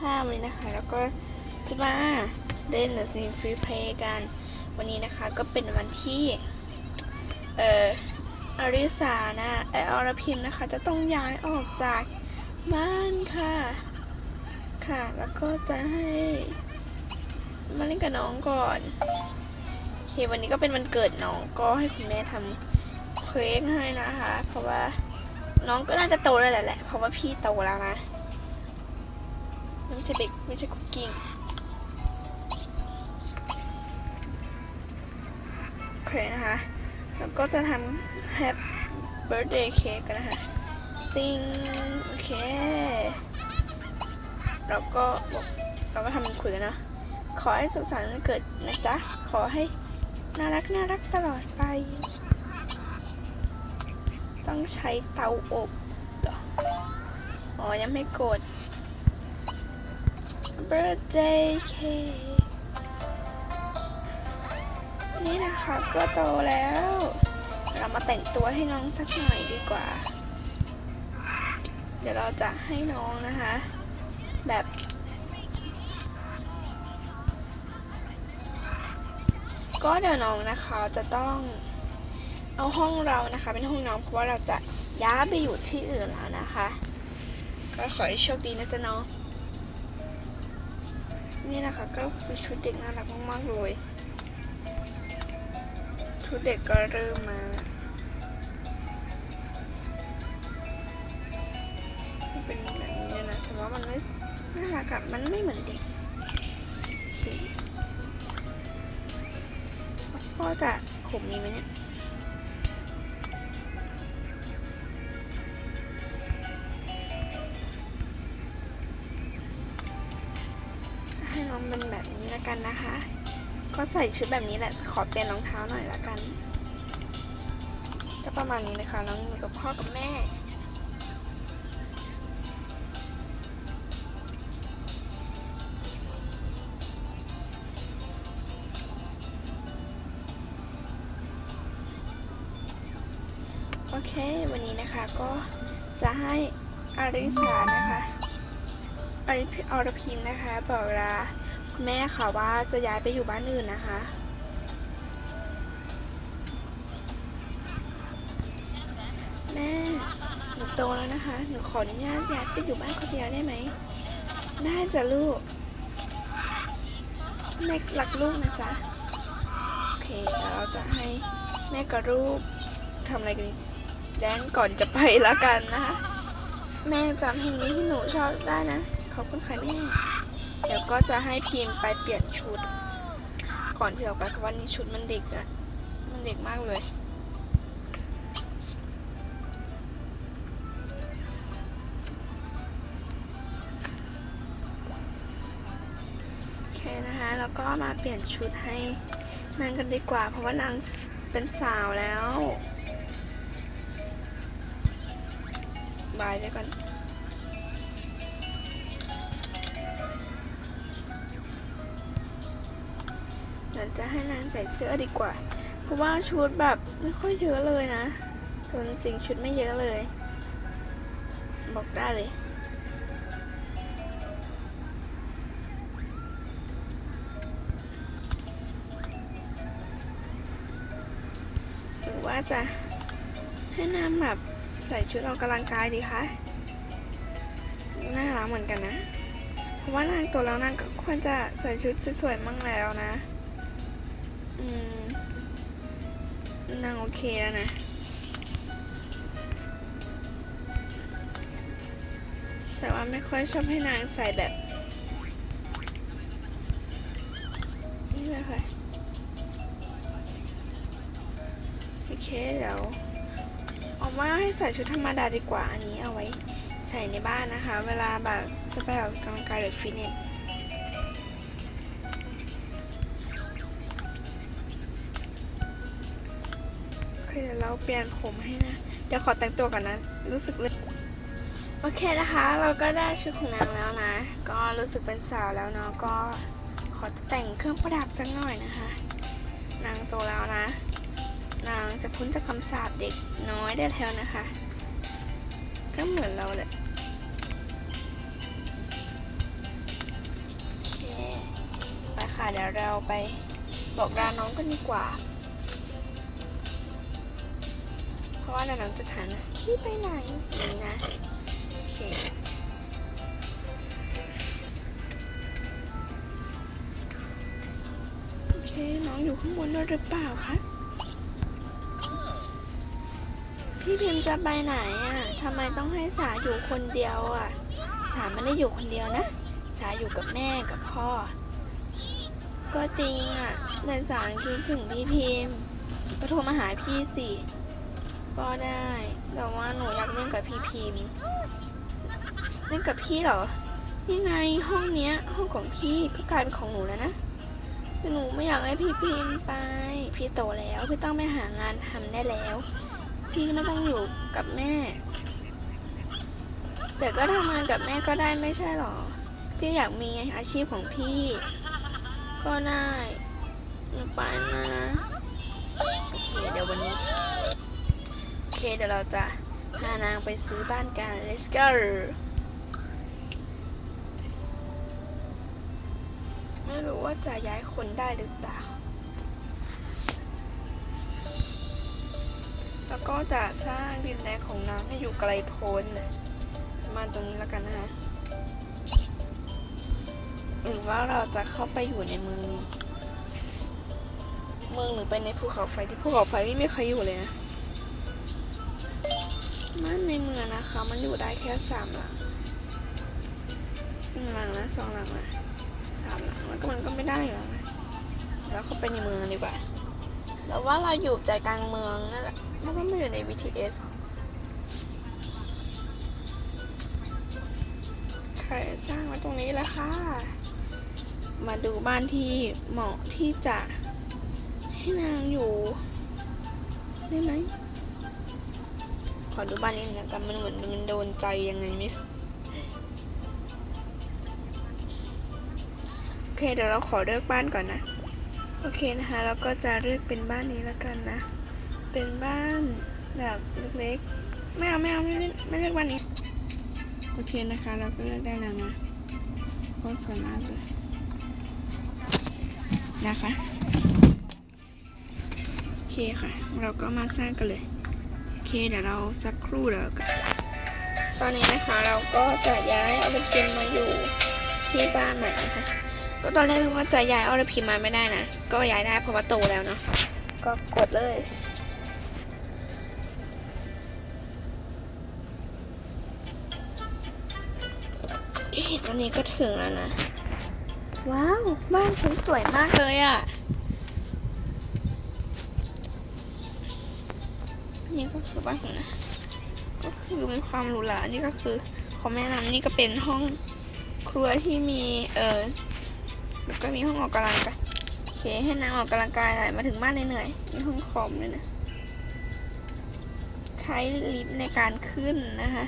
ค่ะวันนี้นะคะ แล้วก็จะมาเล่น The Sim Free Play กัน วันนี้นะคะก็เป็นวันที่ เอ่ออริสานะเอออรพิมนะคะ จะต้องย้ายออกจากบ้านค่ะ ค่ะ แล้วก็จะให้มาเล่นกับน้องก่อนโอเควันนี้ก็เป็นวันเกิดน้องก็ให้คุณแม่ทำเค้กให้นะคะ เพราะว่าน้องก็น่าจะโตแล้วแหละ เพราะว่าพี่โตแล้วนะ ไม่ใช่เบกไม่ใช่คุกกิ้งโอเคนะคะ แล้วก็จะทำ Happy Birthday Cake กันนะคะติงโอเคแล้วก็บอกเราก็ทำคุยกันนะ ขอให้สุขสันต์วันเกิดนะจ๊ะ ขอให้น่ารักน่ารักตลอดไป ต้องใช้เตาอบเหรอ อ๋อ ยังไม่กด birthday cake นี่นะคะก็โตแล้ว เรามาแต่งตัวให้น้องสักหน่อยดีกว่า เดี๋ยวเราจะให้น้องนะคะ แบบก็เดี๋ยวน้องนะคะจะต้องเอาห้องเรานะคะ เป็นห้องน้องเพราะว่าเราจะย้ายไปอยู่ที่อื่นแล้วนะคะ ก็ขอให้โชคดีนะจ๊ะน้อง นี่นะคะก็เป็นชุดเด็กน่ารักมากๆเลย ชุดเด็กก็เริ่มมาเป็นแบบนี้นะแต่ว่ามันไม่น่ารักอะมันไม่เหมือนเด็กพ่อจะผมนี้ไหมเนี่ย กันนะคะ ก็ใส่ชุดแบบนี้แหละ ขอเปลี่ยนรองเท้าหน่อยละกัน ก็ประมาณนี้นะคะน้องอยู่กับพ่อกับแม่โอเค วันนี้นะคะก็จะให้อาริสานะคะอริอรพิมนะคะ บอกลา แม่ค่ะว่าจะย้ายไปอยู่บ้านอื่นนะคะ แม่หนูโตแล้วนะคะ หนูขออนุญาตย้ายไปอยู่บ้านคนเดียวได้ไหม ได้จ้ะลูกแม่รักลูกนะจ๊ะ โอเคเดี๋ยวเราจะให้แม่กับลูกทำอะไรกันแดนก่อนจะไปแล้วกันนะคะ แม่จำเพลงนี้ที่หนูชอบได้นะ ขอบคุณค่ะแม่ เดี๋ยวก็จะให้พิมพ์ไปเปลี่ยนชุด ก่อนที่ออกไปเพราะว่านี่ชุดมันเด็กอะมันเด็กมากเลย โอเคนะคะ แล้วก็มาเปลี่ยนชุดให้นางกันดีกว่า เพราะว่านางเป็นสาวแล้ว บายไปก่อน จะให้นางใส่เสื้อดีกว่า เพราะว่าชุดแบบไม่ค่อยเยอะเลยนะตัวจริงชุดไม่เยอะเลย บอกได้เลยหรือว่าจะให้นางแบบใส่ชุดออกกำลังกายดีคะน่ารักเหมือนกันนะ เพราะว่านางโตัวแล้วนางก็ควรจะใส่ชุดสวยๆมั่งแล้วนะ อืมนางโอเคแล้วนะแต่ว่าไม่ค่อยชอบให้นางใส่แบบ นี่เลยค่ะโอเคเดี๋ยวเอาว่าให้ใส่ชุดธรรมดาดีกว่าอันนี้เอาไว้ใส่ในบ้านนะคะ เวลาแบบจะไปออกกำลังกายหรือฟิตเนส เคเดี๋ยวเราเปลี่ยนผมให้นะ เดี๋ยวขอแต่งตัวก่อนนะ รู้สึกเลยโอเคนะคะ เราก็ได้ชุดของนางแล้วนะ ก็รู้สึกเป็นสาวแล้วเนาะ ก็ขอแต่งเครื่องประดับสักหน่อยนะคะ นางโตแล้วนะ นางจะพ้นจากคำสาปเด็กน้อยได้แล้วนะคะ ก็เหมือนเราแหละเดี๋ยวเราไปบอกลาน้องกันดีกว่า ราะว่าน้องจะถามนะพี่ไปไหนนี่นะโอเคโอเคน้องอยู่ข้างบนด้วยหรือเปล่าคะพี่พิมจะไปไหนอะทำไมต้องให้สาอยู่คนเดียวอะ สาไม่ได้อยู่คนเดียวนะ สาอยู่กับแม่กับพ่อ ก็จริงอะแต่สาคิดถึงพี่พิมพ์ก็โทรมาหาพี่สิ ก็ได้ แต่ว่าหนูอยากเล่นกับพี่พิมพ์เล่นกับพี่เหรอยังไงห้องเนี้ย ห้องของพี่ก็กลายเป็นของหนูแล้วนะแต่หนูไม่อยากให้พี่พิมพ์ไป พี่โตแล้วพี่ต้องไปหางานทำได้แล้ว พี่ไม่ต้องอยู่กับแม่ แต่ก็ทำงานกับแม่ก็ได้ไม่ใช่หรอ พี่อยากมีอาชีพของพี่ ก็ได้หนูไปนะโอเคเดี๋ยววันนี้โอ เค เดี๋ยวเราจะพานางไปซื้อบ้านกัน let's go ไม่รู้ว่าจะย้ายคนได้หรือเปล่า แล้วก็จะสร้างดินแดนของนางให้อยู่ไกลโพ้นมาตรงนี้แล้วกันนะคะหรือว่าเราจะเข้าไปอยู่ในเมืองนี้ เมืองหรือไปในภูเขาไฟที่ภูเขาไฟนี่ไม่เคยอยู่เลยนะ บ้านในเมืองนะคะ มันอยู่ได้แค่สามหลังหนึ่งหลังนะสองหลังนะสามหลังแล้วก็มันก็ไม่ได้อยู่แล้วนะแล้วเข้าไปในเมืองดีกว่าแล้วว่าเราอยู่ใจกลางเมืองนั่นแหละแล้วก็ไม่อยู่ใน BTS ใครสร้างมาตรงนี้แล้วค่ะ มาดูบ้านที่เหมาะที่จะให้นางอยู่ได้ไหม ขอดูบ้านนี้หนะกันมันเหมือนมันโดนใจยังไงไม่โอเคเดี๋ยวเราขอเลือกบ้านก่อนนะ โอเคนะคะเราก็จะเลือกเป็นบ้านนี้แล้วกันนะ เป็นบ้านแบบเล็กๆไม่เอาไม่เอาไม่เลือกไม่เลือกบ้านนี้ โอเคนะคะเราก็เลือกได้แล้วนะโคตรสวยมากเลยนะคะ โอเคค่ะ เราก็มาสร้างกันเลย เคเดี๋ยวเราสักครู่เดี๋ยวก็ตอนนี้นะคะเราก็จะย้ายเอาไปพิมพ์มาอยู่ที่บ้านใหม่นะคะก็ตอนแรกนึกว่าจะย้ายเอาไปพิมพ์มาไม่ได้นะ ก็ย้ายได้เพราะว่าโตแล้วเนาะก็กดเลยโอเคตอนนี้ก็ถึงแล้วนะ ว้าว บ้านฉันสวยมากเลยอะ่ะ คือบ้านของนะก็คือมีความหรูหรานี่ก็คือขอแม่นำนี่ก็เป็นห้องครัวที่มีเออแล้วก็มีห้องออกกำลังกายโอเคให้นางออกกำลังกายหน่อยมาถึงบ้านเหนื่อยๆมีห้องคอมด้วยนะ ใช้ลิฟต์ในการขึ้นนะคะ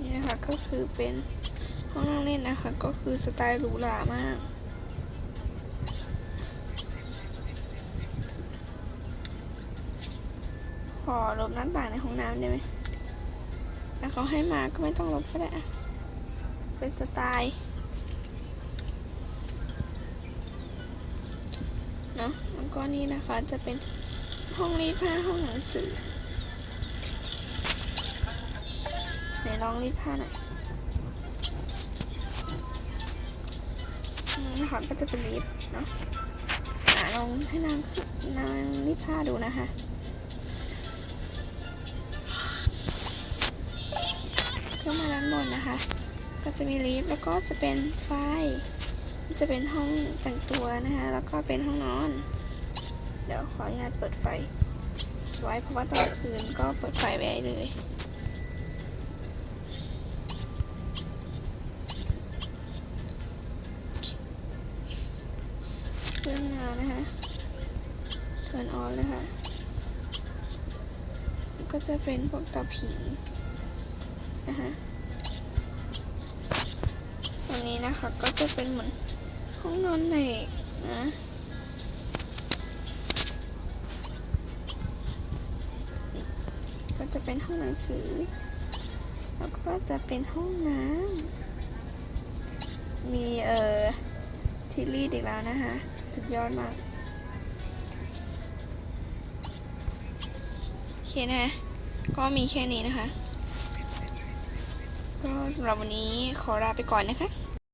นี่นะคะก็คือ เป็นห้องนั่งเล่นนะคะ ก็คือสไตล์หรูหรามาก ขอลบหน้าต่างในห้องน้ำได้ไหมแล้วเขาให้มาก็ไม่ต้องลบก็ได้อะเป็นสไตล์เนาะแล้วก็นี่นะคะจะเป็นห้องรีดผ้าห้องหนังสือไหนลองรีดผ้าหน่อย นี่นะคะก็จะเป็นลิฟต์เนาะอะลองให้นางนางรีดผ้าดูนะคะขึ้นมาด้านบนนะคะ ก็จะมีลิฟต์แล้วก็จะเป็นไฟจะเป็นห้องแต่งตัวนะคะ แล้วก็เป็นห้องนอน เดี๋ยวขออนุญาตเปิดไฟไว้เพราะว่าตอนคืนก็เปิดไฟไว้เลย นะคะเทิร์นออนเลยค่ะ ก็จะเป็นพวกตาผิงนะคะตรงนี้นะคะก็จะเป็นเหมือนห้องนอนเด็กนะก็จะเป็นห้องหนังสือ แล้วก็จะเป็นห้องน้ำมีเอ่อทิลลี่อีกแล้วนะคะ สุดยอดมากโอเคนะคะก็มีแค่นี้นะคะ ก็สำหรับวันนี้ขอลาไปก่อนนะคะ